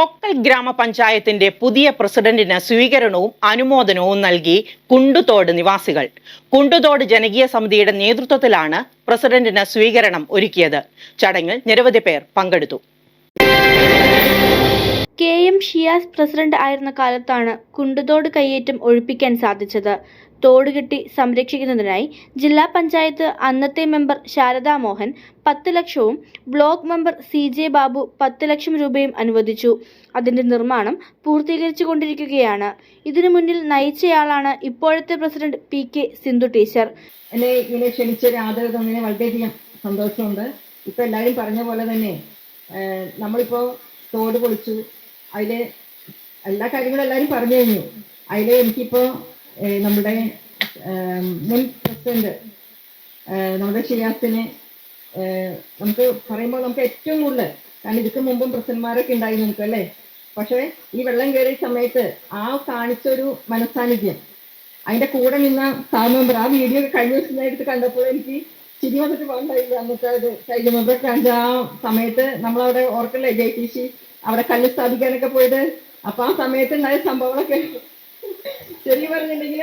പൊക്കൽ ഗ്രാമപഞ്ചായത്തിന്റെ പുതിയ പ്രസിഡന്റിന് സ്വീകരണവും അനുമോദനവും നൽകി കുണ്ടുതോട് നിവാസികൾ. കുണ്ടുതോട് ജനകീയ സമിതിയുടെ നേതൃത്വത്തിലാണ് പ്രസിഡന്റിന് സ്വീകരണം ഒരുക്കിയത്. ചടങ്ങിൽ നിരവധി പേർ പങ്കെടുത്തു. കെ എം ഷിയാസ് പ്രസിഡന്റ് ആയിരുന്ന കാലത്താണ് കുണ്ടുതോട് കയ്യേറ്റം ഒഴിപ്പിക്കാൻ സാധിച്ചത്. തോട് കെട്ടി സംരക്ഷിക്കുന്നതിനായി ജില്ലാ പഞ്ചായത്ത് അന്നത്തെ മെമ്പർ ശാരദാ മോഹൻ പത്ത് ലക്ഷവും block member C J Babu പത്ത് ലക്ഷം രൂപയും അനുവദിച്ചു. അതിന്റെ നിർമ്മാണം പൂർത്തീകരിച്ചു കൊണ്ടിരിക്കുകയാണ്. ഇതിനു മുന്നിൽ നയിച്ചയാളാണ് ഇപ്പോഴത്തെ president P K Sindhu teacher. എന്നെ ഇങ്ങനെ ക്ഷണിച്ചൊരു ആദരവ് തന്നതിന് വളരെയധികം സന്തോഷമുണ്ട്. ഇപ്പൊ എല്ലാവരും പറഞ്ഞ പോലെ തന്നെ നമ്മളിപ്പോ തോട് പൊളിച്ചു അതിൽ എല്ലാ കാര്യങ്ങളും എല്ലാവരും പറഞ്ഞു കഴിഞ്ഞു. അതിൽ എനിക്കിപ്പോൾ നമ്മുടെ മുൻ പ്രസിഡന്റ് നമ്മുടെ ഷിയാസിന് നമുക്ക് പറയുമ്പോൾ നമുക്ക് ഏറ്റവും കൂടുതൽ കാരണം ഇതിക്ക് മുമ്പും പ്രസിഡന്റ്മാരൊക്കെ ഉണ്ടായി നമുക്ക് അല്ലേ? പക്ഷേ ഈ വെള്ളം കയറിയ സമയത്ത് ആ കാണിച്ചൊരു മനസാന്നിധ്യം അതിന്റെ കൂടെ നിന്ന സാർ മെമ്പർ ആ വീഡിയോ കഴിഞ്ഞ ദിവസം എടുത്ത് കണ്ടപ്പോൾ എനിക്ക് ചിരി വന്നിട്ട് പോകണ്ടായില്ല അന്നത്തെ ഒരു സൈഡ് മെമ്പർ കാണിച്ച ആ സമയത്ത് നമ്മളവിടെ ഓർക്കല്ലേ ജെ ടി സി അവിടെ കല്ല് സ്ഥാപിക്കാനൊക്കെ പോയത്. അപ്പൊ ആ സമയത്ത് ഉണ്ടായ സംഭവങ്ങളൊക്കെ ശരി പറഞ്ഞിട്ടുണ്ടെങ്കിൽ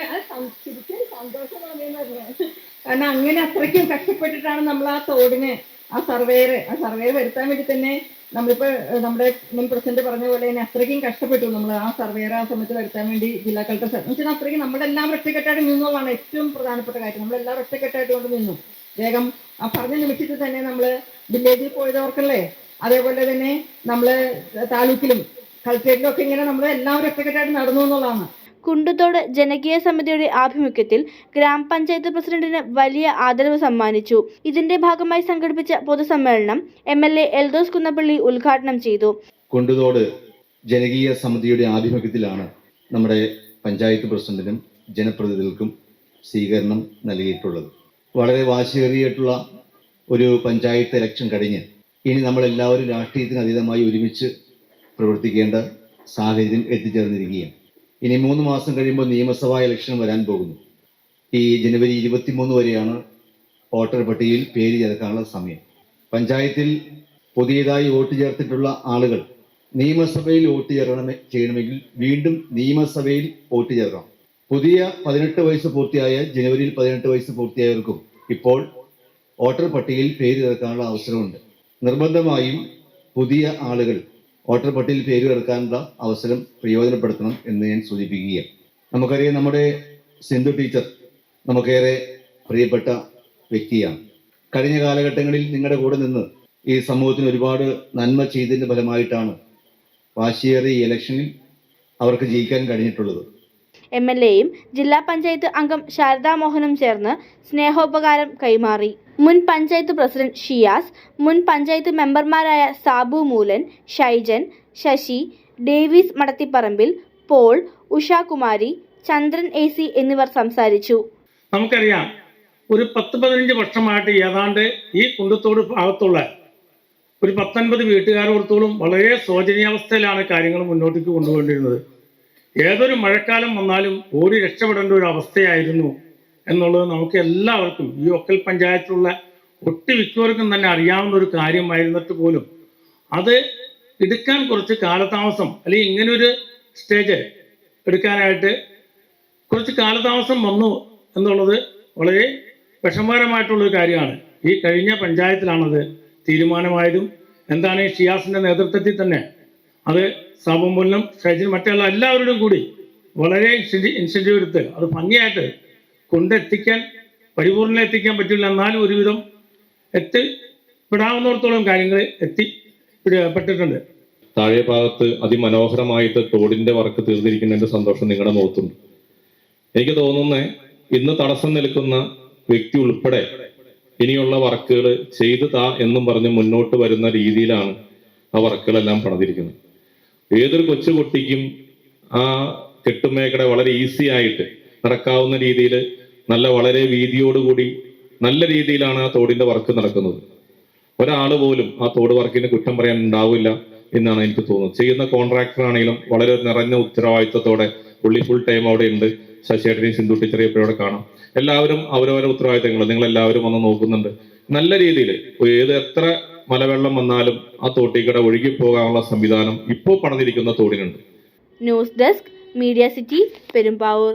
ശരിക്കും സന്തോഷം തോന്നിയെന്ന് കാരണം അങ്ങനെ അത്രയ്ക്കും കഷ്ടപ്പെട്ടിട്ടാണ് നമ്മൾ ആ തോടിന് ആ സർവേയർ ആ സർവേയർ വരുത്താൻ വേണ്ടി തന്നെ നമ്മളിപ്പോ നമ്മുടെ മുൻ പ്രസിഡന്റ് പറഞ്ഞ പോലെ തന്നെ അത്രയ്ക്കും കഷ്ടപ്പെട്ടു നമ്മൾ ആ സർവേയർ ആ സമയത്ത് വരുത്താൻ വേണ്ടി ജില്ലാ കളക്ടർ വെച്ചാൽ അത്രയ്ക്കും നമ്മളെല്ലാം ഒറ്റക്കെട്ടായിട്ട് നിന്നുള്ളതാണ് ഏറ്റവും പ്രധാനപ്പെട്ട കാര്യം. നമ്മളെല്ലാം ഒറ്റക്കെട്ടായിട്ട് കൊണ്ട് നിന്നു. വേഗം ആ പറഞ്ഞ നിമിഷത്തിൽ തന്നെ നമ്മൾ വില്ലേജിൽ പോയതോർക്കല്ലേ? അതേപോലെ തന്നെ നമ്മൾ താലൂക്കിലും കളക്ടറേറ്റിലും ഒക്കെ ഇങ്ങനെ നമ്മൾ എല്ലാവരും ഒറ്റക്കെട്ടായിട്ട് നടന്നു എന്നുള്ളതാണ്. കുണ്ടുതോട് ജനകീയ സമിതിയുടെ ആഭിമുഖ്യത്തിൽ ഗ്രാമപഞ്ചായത്ത് പ്രസിഡന്റിന് വലിയ ആദരവ് സമ്മാനിച്ചു. ഇതിന്റെ ഭാഗമായി സംഘടിപ്പിച്ച പൊതുസമ്മേളനം M L A Eldhose Kunnappilly ഉദ്ഘാടനം ചെയ്തു. കുണ്ടുതോട് ജനകീയ സമിതിയുടെ ആഭിമുഖ്യത്തിലാണ് നമ്മുടെ പഞ്ചായത്ത് പ്രസിഡന്റിനും ജനപ്രതിനിധികൾക്കും സ്വീകരണം നൽകിയിട്ടുള്ളത്. വളരെ വാശിയേറിയിട്ടുള്ള ഒരു പഞ്ചായത്ത് ഇലക്ഷൻ കഴിഞ്ഞ് ഇനി നമ്മളെല്ലാവരും രാഷ്ട്രീയത്തിന് അതീതമായി ഒരുമിച്ച് പ്രവർത്തിക്കേണ്ട സാഹചര്യം എത്തിച്ചേർന്നിരിക്കുകയാണ്. ഇനി മൂന്ന് മാസം കഴിയുമ്പോൾ നിയമസഭാ ഇലക്ഷൻ വരാൻ പോകുന്നു. ഈ ജനുവരി ഇരുപത്തിമൂന്ന് വരെയാണ് വോട്ടർ പട്ടികയിൽ പേര് ചേർക്കാനുള്ള സമയം. പഞ്ചായത്തിൽ പുതിയതായി വോട്ട് ചേർത്തിട്ടുള്ള ആളുകൾ നിയമസഭയിൽ വോട്ട് ചേർക്കണമെ ചെയ്യണമെങ്കിൽ വീണ്ടും നിയമസഭയിൽ വോട്ട് ചേർക്കണം. പുതിയ പതിനെട്ട് വയസ്സ് പൂർത്തിയായ ജനുവരിയിൽ പതിനെട്ട് വയസ്സ് പൂർത്തിയായവർക്കും ഇപ്പോൾ വോട്ടർ പട്ടികയിൽ പേര് ചേർക്കാനുള്ള അവസരമുണ്ട്. നിർബന്ധമായും പുതിയ ആളുകൾ വോട്ടർ പട്ടികയിൽ പേര് ചേർക്കാനുള്ള അവസരം പ്രയോജനപ്പെടുത്തണം എന്ന് ഞാൻ സൂചിപ്പിക്കുകയാണ്. നമുക്കറിയാം നമ്മുടെ സിന്ധു ടീച്ചർ നമുക്കേറെ പ്രിയപ്പെട്ട വ്യക്തിയാണ്. കഴിഞ്ഞ കാലഘട്ടങ്ങളിൽ നിങ്ങളുടെ കൂടെ നിന്ന് ഈ സമൂഹത്തിന് ഒരുപാട് നന്മ ചെയ്തതിന്റെ ഫലമായിട്ടാണ് വാശിയേറിയ ഇലക്ഷനിൽ അവർക്ക് ജയിക്കാൻ കഴിഞ്ഞിട്ടുള്ളത്. എം എൽ എയും ജില്ലാ പഞ്ചായത്ത് അംഗം ശാരദാ മോഹനും ചേർന്ന് സ്നേഹോപകാരം കൈമാറി. മുൻ പഞ്ചായത്ത് പ്രസിഡന്റ് ഷിയാസ് മുൻ പഞ്ചായത്ത് മെമ്പർമാരായ Sabu Moolan Shaijan Sasi Davis Madathiparambil Paul Ushakumari Chandran A C എന്നിവർ സംസാരിച്ചു. നമുക്കറിയാം ഒരു പത്ത് പതിനഞ്ച് വർഷമായിട്ട് ഏതാണ്ട് ഈ കുണ്ടത്തോട് ഭാഗത്തുള്ള ഒരു പത്തൊൻപത് വീട്ടുകാരോടത്തോളം വളരെ ശോചനീയാവസ്ഥയിലാണ് കാര്യങ്ങൾ മുന്നോട്ടേക്ക് കൊണ്ടുപോകേണ്ടിരുന്നത് ഏതൊരു മഴക്കാലം വന്നാലും ഓടി രക്ഷപ്പെടേണ്ട ഒരു അവസ്ഥയായിരുന്നു എന്നുള്ളത് നമുക്ക് എല്ലാവർക്കും ഈ ഒക്കൽ പഞ്ചായത്തിലുള്ള ഒട്ടുമിക്കവർക്കും തന്നെ അറിയാവുന്ന ഒരു കാര്യമായിരുന്നിട്ട് പോലും അത് എടുക്കാൻ കുറച്ച് കാലതാമസം അല്ലെങ്കിൽ ഇങ്ങനൊരു സ്റ്റേജ് എടുക്കാനായിട്ട് കുറച്ച് കാലതാമസം വന്നു എന്നുള്ളത് വളരെ വിഷമകരമായിട്ടുള്ളൊരു കാര്യമാണ്. ഈ കഴിഞ്ഞ പഞ്ചായത്തിലാണത് തീരുമാനമായതും എന്താണ് ഷിയാസിന്റെ നേതൃത്വത്തിൽ തന്നെ അത് സാബുമൂലം ഷൈജിൻ മറ്റുള്ള എല്ലാവരോടും കൂടി വളരെ ഇൻസെന്റീവ് എടുത്ത് അത് ഭംഗിയായിട്ട് കൊണ്ടെത്തിക്കാൻ പരിപൂർണ എത്തിക്കാൻ പറ്റില്ല. എന്നാലും ഒരുവിധം എത്തിപ്പെടാവുന്നിടത്തോളം കാര്യങ്ങൾ എത്തി പെട്ടിട്ടുണ്ട്. താഴെ ഭാഗത്ത് അതിമനോഹരമായിട്ട് തോടിന്റെ വർക്ക് തീർന്നിരിക്കുന്നതിന്റെ സന്തോഷം നിങ്ങളുടെ മുഖത്തുണ്ട്. എനിക്ക് തോന്നുന്നത് ഇന്ന് തടസ്സം നിൽക്കുന്ന വ്യക്തി ഉൾപ്പെടെ ഇനിയുള്ള വർക്കുകൾ ചെയ്തു താ എന്നും പറഞ്ഞ് മുന്നോട്ട് വരുന്ന രീതിയിലാണ് ആ വർക്കുകളെല്ലാം പണിതിരിക്കുന്നത്. ഏതൊരു കൊച്ചുകുട്ടിക്കും ആ കെട്ടുമേക്കട വളരെ ഈസി ആയിട്ട് നടക്കാവുന്ന രീതിയിൽ നല്ല വളരെ വീതിയോടുകൂടി നല്ല രീതിയിലാണ് ആ തോടിന്റെ വർക്ക് നടക്കുന്നത്. ഒരാൾ പോലും ആ തോട് വർക്കിന് കുറ്റം പറയാൻ ഉണ്ടാവില്ല എന്നാണ് എനിക്ക് തോന്നുന്നത്. ചെയ്യുന്ന കോൺട്രാക്ടർ ആണെങ്കിലും വളരെ നിറഞ്ഞ ഉത്തരവാദിത്തത്തോടെ പുള്ളി ഫുൾ ടൈം അവിടെ ഉണ്ട്. ശശിയേട്ടനെയും സിന്ധു ടീച്ചറെയും ഇപ്പോൾ അവിടെ കാണാം. എല്ലാവരും അവരവരുടെ ഉത്തരവാദിത്തങ്ങൾ നിങ്ങൾ എല്ലാവരും വന്ന് നോക്കുന്നുണ്ട്. നല്ല രീതിയിൽ ഏത് എത്ര മലവെള്ളം വന്നാലും ആ തോട്ടിക്കട ഒഴുകിപ്പോകാനുള്ള സംവിധാനം ഇപ്പോൾ പണിതിരിക്കുന്ന തോടിനുണ്ട്. News desk media city Perumbavoor.